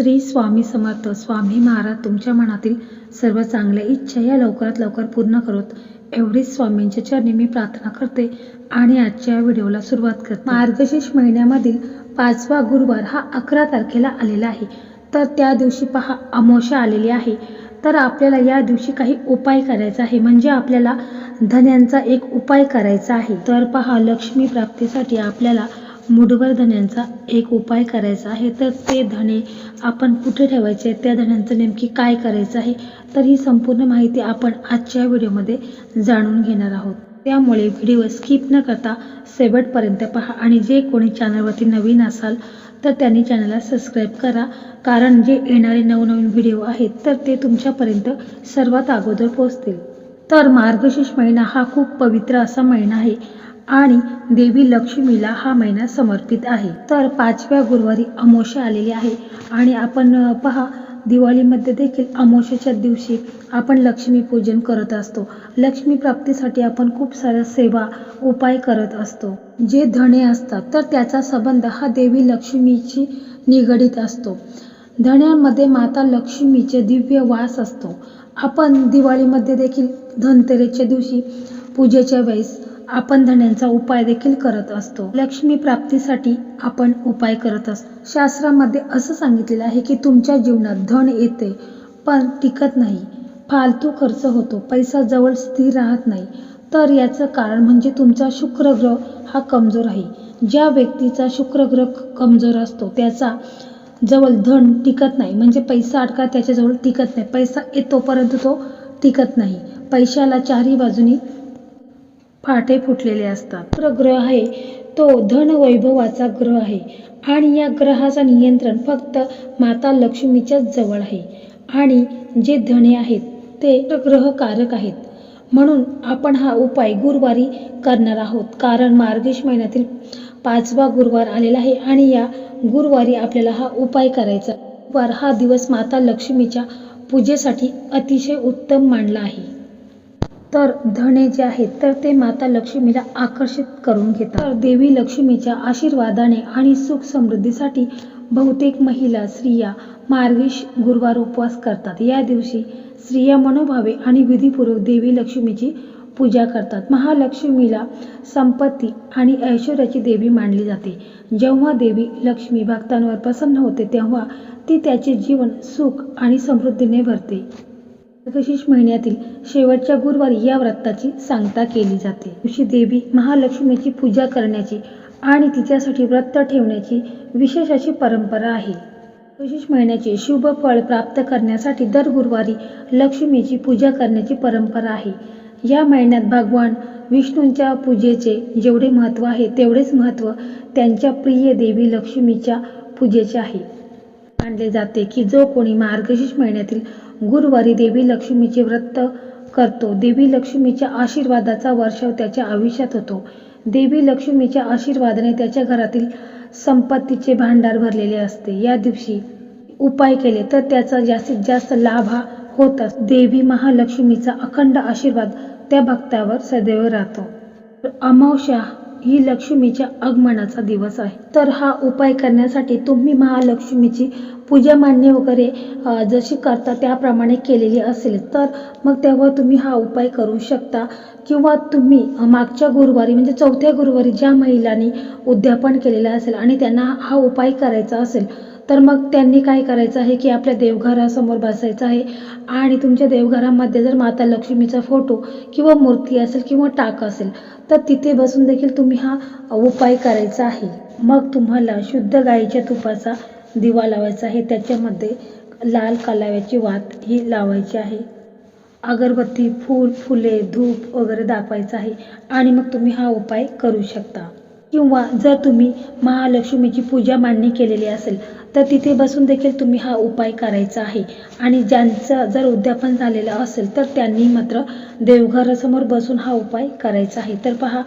श्री स्वामी समर्थ स्वामी महाराज तुमच्या मनातील सर्व चांगल्या इच्छा या लवकरात लवकर पूर्ण करोत. एवढीच स्वामींच्या चरणी मी प्रार्थना करते आणि आजच्या व्हिडिओला सुरुवात करते. मार्गशीर्ष महिन्यामधील पाचवा गुरुवार हा अकरा तारखेला आलेला आहे. तर त्या दिवशी पहा अमोशा आलेली आहे. तर आपल्याला या दिवशी काही उपाय करायचा आहे. म्हणजे आपल्याला धन्यांचा एक उपाय करायचा आहे. तर पहा लक्ष्मी प्राप्तीसाठी आपल्याला मुठभर धण्यांचा एक उपाय करायचा आहे. तर ते धने आपण कुठे ठेवायचे? त्या धण्यांचं नेमकी काय करायचं आहे? तर ही संपूर्ण माहिती आपण आजच्या व्हिडिओमध्ये जाणून घेणार आहोत. त्यामुळे व्हिडिओ स्किप न करता शेवटपर्यंत पहा आणि जे कोणी चॅनलवरती नवीन असाल तर त्यांनी चॅनलला सबस्क्राईब करा. कारण जे येणारे नवनवीन व्हिडिओ आहेत तर ते तुमच्यापर्यंत सर्वात अगोदर पोहोचतील. तर मार्गशीर्ष महिना हा खूप पवित्र असा महिना आहे. आणि देवी लक्ष्मीला हा महिना समर्पित आहे. तर पाचव्या गुरुवारी अमोशा आलेली आहे आणि आपण पहा दिवाळीमध्ये देखील अमोशेच्या दिवशी आपण लक्ष्मीपूजन करत असतो. लक्ष्मी प्राप्तीसाठी आपण खूप साऱ्या सेवा उपाय करत असतो. जे धणे असतात तर त्याचा संबंध हा देवी लक्ष्मीची निगडीत असतो. धण्यांमध्ये माता लक्ष्मीचे दिव्य वास असतो. आपण दिवाळीमध्ये देखील धनतेरेच्या दिवशी पूजेच्या वेळेस आपण धन्यांचा उपाय देखील करत असतो. लक्ष्मी प्राप्तीसाठी आपण उपाय करत असतो. शास्त्रामध्ये असं सांगितलेलं आहे की तुमच्या जीवनात धन येते पण टिकत नाही. फालतू खर्च होतो. पैसा जवळ स्थिर राहत नाही. तर याचं कारण म्हणजे तुमचा शुक्र ग्रह हा कमजोर आहे. ज्या व्यक्तीचा शुक्र ग्रह कमजोर असतो त्याचा जवळ धन टिकत नाही. म्हणजे पैसा अडका त्याच्याजवळ टिकत नाही. पैसा येतो परंतु तो टिकत नाही. पैशाला चारही बाजूनी फाटे फुटलेले असतात. शुक्र ग्रह आहे तो धन वैभवाचा ग्रह आहे. आणि या ग्रहाचा नियंत्रण फक्त माता लक्ष्मीच्याच जवळ आहे. आणि जे धने आहेत ते ग्रह कारक आहेत. म्हणून आपण हा उपाय गुरुवारी करणार आहोत. कारण मार्गेश महिन्यातील पाचवा गुरुवार आलेला आहे आणि या गुरुवारी आपल्याला हा उपाय करायचा गुरुवार हा दिवस माता लक्ष्मीच्या पूजेसाठी अतिशय उत्तम मानला आहे. तर धने जे आहेत तर ते माता लक्ष्मीला आकर्षित करून घेतात. तर देवी लक्ष्मीच्या आशीर्वादाने आणि सुख समृद्धीसाठी बहुतेक महिला स्त्रिया मार्गशीर्ष गुरुवार उपवास करतात. या दिवशी स्त्रिया मनोभावे आणि विधीपूर्वक देवी लक्ष्मीची पूजा करतात. महालक्ष्मीला संपत्ती आणि ऐश्वर्याची देवी मानली जाते. जेव्हा देवी लक्ष्मी भक्तांवर प्रसन्न होते तेव्हा ती त्याचे जीवन सुख आणि समृद्धीने भरते. मार्गशीर्ष महिन्यातील शेवटच्या गुरुवारी या व्रताची सांगता केली जाते. ऋषी देवी महालक्ष्मीची पूजा करण्याची आणि तिच्यासाठी व्रत ठेवण्याची विशेष अशी परंपरा आहे. मार्गशीर्ष महिन्याचे शुभ फळ प्राप्त करण्यासाठी दर गुरुवारी लक्ष्मीची पूजा करण्याची परंपरा आहे. या महिन्यात भगवान विष्णूंच्या पूजेचे जेवढे महत्त्व आहे तेवढेच महत्त्व त्यांच्या प्रिय देवी लक्ष्मीच्या पूजेचे आहे. मानले जाते की जो कोणी मार्गशीर्ष महिन्यातील गुरुवारी देवी लक्ष्मीचे व्रत करतो. देवी लक्ष्मीच्या आशीर्वादाचा वर्षाव त्याच्या आयुष्यात होतो. देवी लक्ष्मीच्या आशीर्वादाने त्याच्या घरातील संपत्तीचे भांडार भरलेले असते. या दिवशी उपाय केले तर त्याचा जास्तीत जास्त लाभ हा होताच देवी महालक्ष्मीचा अखंड आशीर्वाद त्या भक्तावर सदैव राहतो. अमावश्या अमावस्या ही लक्ष्मीच्या आगमनाचा दिवस आहे. तर हा उपाय करण्यासाठी तुम्ही महालक्ष्मीची पूजा मांडणी वगैरे जशी करता त्याप्रमाणे केलेली असेल तर मग तेव्हा तुम्ही हा उपाय करू शकता. किंवा तुम्ही मागच्या गुरुवारी म्हणजे चौथ्या गुरुवारी ज्या महिलांनी उद्यापन केलेलं असेल आणि त्यांना हा उपाय करायचा असेल तर मग त्यांनी काय करायचं आहे की आपल्या देवघरासमोर बसायचं आहे. आणि तुमच्या देवघरामध्ये जर माता लक्ष्मीचा फोटो किंवा मूर्ती असेल किंवा टाक असेल तर तिथे बसून देखील तुम्ही हा उपाय करायचा आहे. मग तुम्हाला शुद्ध गाईच्या तुपाचा दिवा लावायचा आहे. त्याच्यामध्ये लाल कालाव्याची वात ही लावायची आहे. अगरबत्ती फूल फुले धूप वगैरे दाखवायचं आहे. आणि मग तुम्ही हा उपाय करू शकता. किंवा जर तुम्ही महालक्ष्मीची पूजा मांडणी केलेली असेल तर तिथे बसून देखील तुम्ही हा उपाय करायचा आहे. आणि ज्यांचं जर उद्यापन झालेलं असेल तर त्यांनी मात्र देवघरासमोर बसून हा उपाय करायचा आहे. तर पहा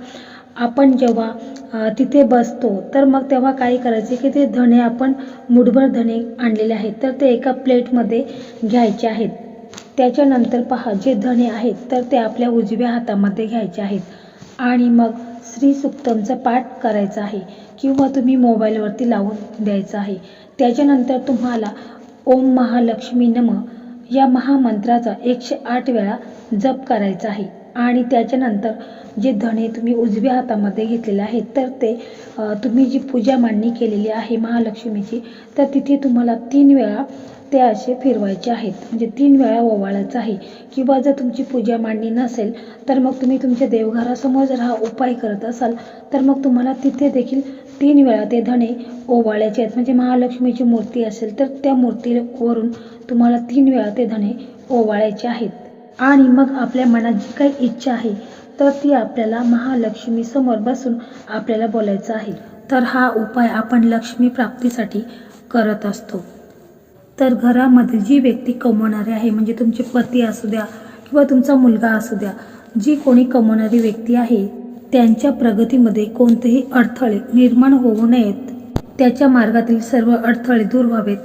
आपण जेव्हा तिथे बसतो तर मग तेव्हा काय करायचे की ते धणे आपण मुठभर धणे आणलेले आहेत तर ते एका प्लेटमध्ये घ्यायचे आहेत. त्याच्यानंतर पहा जे धणे आहेत तर ते आपल्या उजव्या हातामध्ये घ्यायचे आहेत. आणि मग श्री सुक्तमचा पाठ करायचा आहे किंवा तुम्ही मोबाईलवरती लावून द्यायचं आहे. त्याच्यानंतर तुम्हाला ओम महालक्ष्मी नम या महामंत्राचा एकशे आठ वेळा जप करायचा आहे. आणि त्याच्यानंतर जे धणे तुम्ही उजव्या हातामध्ये घेतलेले आहेत तर ते तुम्ही जी पूजा मांडणी केलेली आहे महालक्ष्मीची तर तिथे तुम्हाला तीन वेळा ते असे फिरवायचे आहेत. म्हणजे तीन वेळा ओवाळायचं आहे. किंवा जर तुमची पूजा मांडणी नसेल तर मग तुम्ही तुमच्या देवघरासमोर जर हा उपाय करत असाल तर मग तुम्हाला तिथे देखील तीन वेळा ते धणे ओवाळायचे आहेत. म्हणजे महालक्ष्मीची मूर्ती असेल तर त्या मूर्तीवरून तुम्हाला तीन वेळा ते धणे ओवाळायचे आहेत. आणि मग आपल्या मनात जी काही इच्छा आहे तर ती आपल्याला महालक्ष्मी समोर बसून आपल्याला बोलायचं आहे. तर हा उपाय आपण लक्ष्मी प्राप्तीसाठी करत असतो. तर घरामध्ये जी व्यक्ती कमवणारी आहे म्हणजे तुमचे पती असू द्या किंवा तुमचा मुलगा असू द्या जी कोणी कमवणारी व्यक्ती आहे त्यांच्या प्रगतीमध्ये कोणतेही अडथळे निर्माण होऊ नयेत. त्याच्या मार्गातील सर्व अडथळे दूर व्हावेत.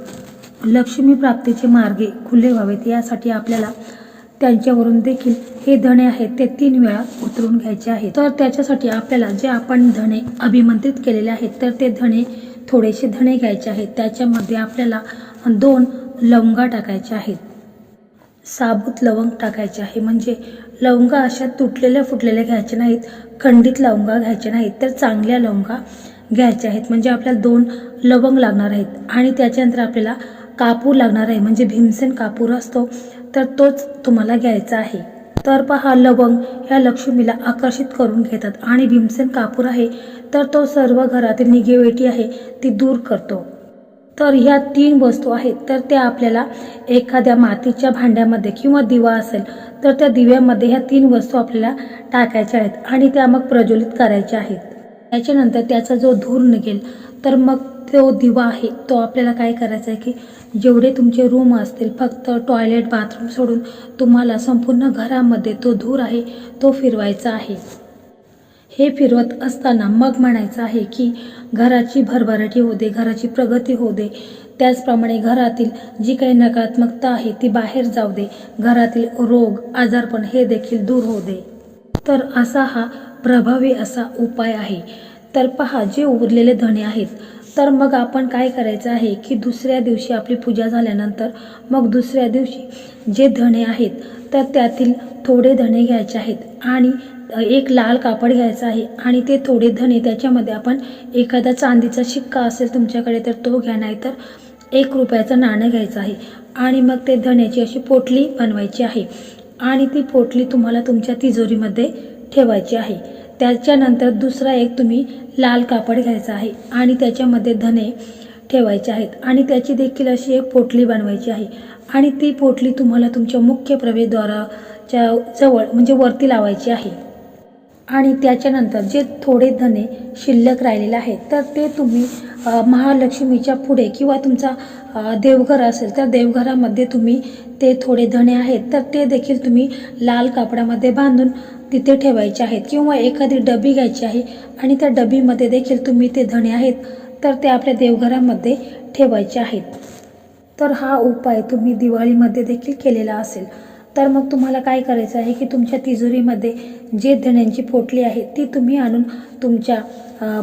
लक्ष्मी प्राप्तीचे मार्गे खुले व्हावेत यासाठी आपल्याला त्यांच्यावरून देखील हे धणे आहेत ते तीन वेळा उतरून घ्यायचे आहेत. तर त्याच्यासाठी आपल्याला जे आपण धणे अभिमंत्रित केलेले आहेत तर ते धणे थोडेसे धणे घ्यायचे आहेत. त्याच्यामध्ये आपल्याला दोन लवंगा टाकायच्या आहेत. साबूत लवंग टाकायचे आहे. म्हणजे लवंगा अशा तुटलेल्या फुटलेल्या घ्यायच्या नाहीत खंडित लवंगा घ्यायच्या नाहीत तर चांगल्या लवंगा घ्यायच्या आहेत. म्हणजे आपल्याला दोन लवंग लागणार आहेत. आणि त्याच्यानंतर आपल्याला कापूर लागणार आहे. म्हणजे भीमसेन कापूर असतो तर तोच तुम्हाला घ्यायचा आहे. तर पहा लवंग ह्या लक्ष्मीला आकर्षित करून घेतात आणि भीमसेन कापूर आहे तर तो सर्व घरातील निगेवेटी आहे ती दूर करतो. तर ह्या तीन वस्तू आहेत तर त्या आपल्याला एखाद्या मातीच्या भांड्यामध्ये किंवा दिवा असेल तर त्या दिव्यामध्ये ह्या तीन वस्तू आपल्याला टाकायच्या आहेत आणि त्या मग प्रज्वलित करायच्या आहेत. त्याच्यानंतर त्याचा जो धूर निघेल तर मग तो दिवा आहे तो आपल्याला काय करायचा आहे की जेवढे तुमचे रूम असतील फक्त टॉयलेट बाथरूम सोडून तुम्हाला संपूर्ण घरामध्ये तो धूर आहे तो फिरवायचा आहे. हे फिरवत असताना मग म्हणायचं आहे की घराची भरभराटी होऊ दे घराची प्रगती होऊ दे. त्याचप्रमाणे घरातील जी काही नकारात्मकता आहे ती बाहेर जाऊ दे. घरातील रोग आजारपण हे देखील दूर होऊ दे. तर असा हा प्रभावी असा उपाय आहे. तर पहा जे उरलेले धणे आहेत तर मग आपण काय करायचं आहे की दुसऱ्या दिवशी आपली पूजा झाल्यानंतर मग दुसऱ्या दिवशी जे धणे आहेत तर त्यातील थोडे धणे घ्यायचे आहेत आणि एक लाल कापड घ्यायचा आहे आणि ते थोडे धणे त्याच्यामध्ये आपण एखादा चांदीचा शिक्का असेल तुमच्याकडे तर तो घ्या नाही तर एक रुपयाचं नाणं घ्यायचं आहे आणि मग ते धण्याची अशी पोटली बनवायची आहे आणि ती पोटली तुम्हाला तुमच्या तिजोरीमध्ये ठेवायची आहे. त्याच्यानंतर दुसरा एक तुम्ही लाल कापड घ्यायचा आहे आणि त्याच्यामध्ये धने ठेवायचे आहेत. आणि त्याची देखील अशी एक पोटली बनवायची आहे. आणि ती पोटली तुम्हाला तुमच्या मुख्य प्रवेशद्वाराच्या जवळ म्हणजे वरती लावायची आहे. आणि त्याच्यानंतर जे थोडे धने शिल्लक राहिलेले आहेत तर ते तुम्ही महालक्ष्मीच्या पुढे किंवा तुमचा देवघर असेल तर देवघरामध्ये तुम्ही ते थोडे धणे आहेत तर ते देखील तुम्ही लाल कापडामध्ये बांधून तिथे ठेवायचे आहेत किंवा एखादी डबी घ्यायची आहे आणि त्या डबीमध्ये देखील तुम्ही ते धणे आहेत तर ते आपल्या देवघरामध्ये ठेवायचे आहेत. तर हा उपाय तुम्ही दिवाळीमध्ये देखील केलेला असेल. तर मग तुम्हाला काय करायचं आहे की तुमच्या तिजोरीमध्ये जे धण्यांची पोटली आहे ती तुम्ही आणून तुमच्या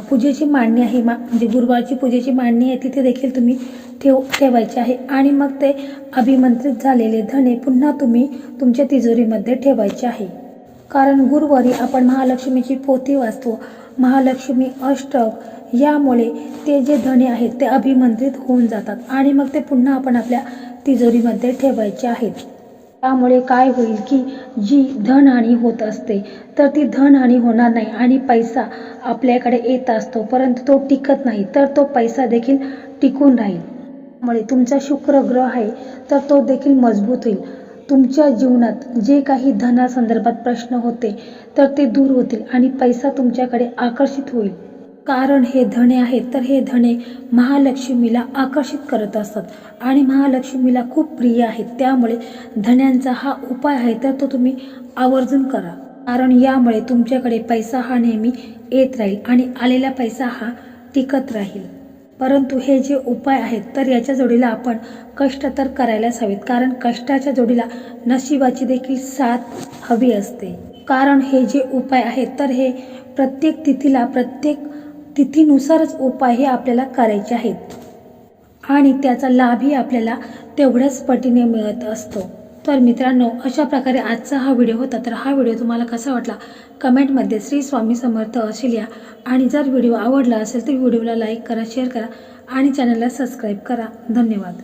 पूजेची मांडणी आहे मा म्हणजे गुरुवारची पूजेची मांडणी आहे तिथे देखील तुम्ही ठेव ठेवायचे आहे. आणि मग ते अभिमंत्रित झालेले धणे पुन्हा तुम्ही तुमच्या तिजोरीमध्ये ठेवायचे आहे. कारण गुरुवारी आपण महालक्ष्मीची पोथी वाचतो. महालक्ष्मी अष्टक यामुळे ते जे धणे आहेत ते अभिमंत्रित होऊन जातात. आणि मग ते पुन्हा आपण आपल्या तिजोरीमध्ये ठेवायचे आहेत. त्यामुळे काय होईल की जी धनहानी होत असते तर ती धनहानी होणार नाही आणि पैसा आपल्याकडे येत असतो परंतु तो टिकत नाही तर तो पैसा देखील टिकून राहील. त्यामुळे तुमचा शुक्र ग्रह आहे तर तो देखील मजबूत होईल. तुमच्या जीवनात जे काही धनासंदर्भात प्रश्न होते तर ते दूर होतील आणि पैसा तुमच्याकडे आकर्षित होईल. कारण हे धणे आहेत तर हे धणे महालक्ष्मीला आकर्षित करत असतात. आणि महालक्ष्मीला खूप प्रिय आहेत. त्यामुळे धण्यांचा हा उपाय आहे तर तो तुम्ही आवर्जून करा. कारण यामुळे तुमच्याकडे पैसा हा नेहमी येत राहील आणि आलेला पैसा हा टिकत राहील. परंतु हे जे उपाय आहेत तर याच्या जोडीला आपण कष्ट तर करायलाच हवेत. कारण कष्टाच्या जोडीला नशिबाची देखील साथ हवी असते. कारण हे जे उपाय आहेत तर हे प्रत्येक तिथीला प्रत्येक तिथीनुसारच उपाय हे आपल्याला करायचे आहेत. आणि त्याचा लाभही आपल्याला तेवढ्याच पटीने मिळत असतो. तर मित्रांनो अशा प्रकारे आजचा हा व्हिडिओ होता. तर हा व्हिडिओ तुम्हाला कसा वाटला? कमेंटमध्ये श्री स्वामी समर्थ असेल या आणि जर व्हिडिओ आवडला असेल तर व्हिडिओला लाईक करा शेअर करा आणि चॅनलला सबस्क्राईब करा. धन्यवाद.